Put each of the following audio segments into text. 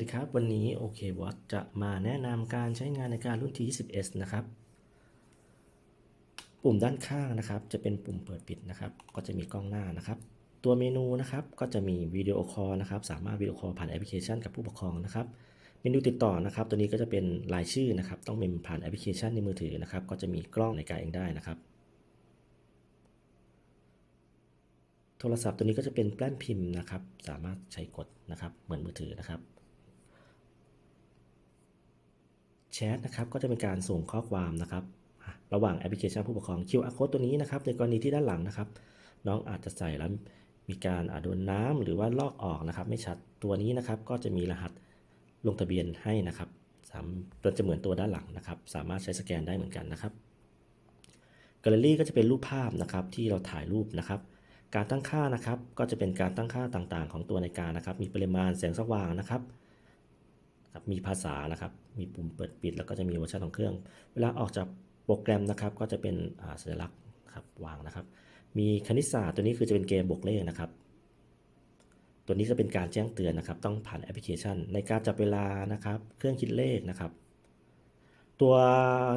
สวัสดีครับ วันนี้ OK Watch จะมาแนะนำการใช้งานในการรุ่น T20s นะครับ ปุ่มด้านข้างนะครับ จะเป็นปุ่มเปิดปิดนะครับ ก็จะมีกล้องหน้านะครับ ตัวเมนูนะครับก็จะมีวิดีโอคอลนะครับ สามารถวิดีโอคอลผ่านแอปพลิเคชันกับผู้ปกครองนะครับ เมนูติดต่อนะครับ ตัวนี้ก็จะเป็นรายชื่อนะครับ ต้องเป็นผ่านแอปพลิเคชันในมือถือนะครับ ก็จะมีกล้องในการเองได้นะครับ โทรศัพท์ตัวนี้ก็จะเป็นแป้นพิมพ์นะครับ สามารถใช้กดนะครับ เหมือนมือถือนะครับ แชทนะครับก็จะเป็นการส่งข้อความนะครับ ระหว่างแอปพลิเคชันผู้ปกครอง QR code ตัวนี้นะครับในกรณีที่ด้านหลังนะครับ น้องอาจจะใส่แล้วมีการอาโดนน้ำหรือว่าลอกออกนะครับ ไม่ชัดตัวนี้นะครับ ก็จะมีรหัสลงทะเบียนให้นะครับสามตัวจะเหมือนตัวด้านหลังนะครับ สามารถใช้สแกนได้เหมือนกันนะครับแกลเลอรี่ก็จะเป็นรูปภาพนะครับที่เราถ่ายรูปนะครับ การตั้งค่านะครับก็จะเป็นการตั้งค่าต่างๆ ของตัวนาฬิกานะครับ มีปริมาณแสงสว่างนะครับ ครับมีภาษานะครับมีปุ่มเปิดปิด แล้วก็จะมีเวอร์ชันของเครื่อง เวลาออกจากโปรแกรมนะครับก็จะเป็นอ่าสัญลักษณ์ครับวางนะครับ มีคณิตศาสตร์ตัวนี้คือจะเป็นเกมบวกเลขนะครับตัวนี้จะเป็นการแจ้งเตือนนะครับ ต้องผ่านแอปพลิเคชัน ในการจับเวลานะครับ เครื่องคิดเลขนะครับ ตัว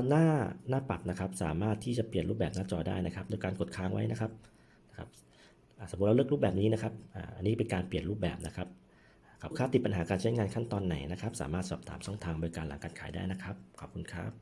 หน้าหน้าปัดนะครับ สามารถที่จะเปลี่ยนรูปแบบหน้าจอได้นะครับ โดยการกดค้างไว้นะครับนะครับสมมติเราเลือกรูปแบบนี้นะครับอันนี้เป็นการเปลี่ยนรูปแบบนะครับ ครับค่าติดปัญหาการใช้งานขั้นตอนไหนนะครับ สามารถสอบถามช่องทางบริการหลังการขายได้นะครับ ขอบคุณครับ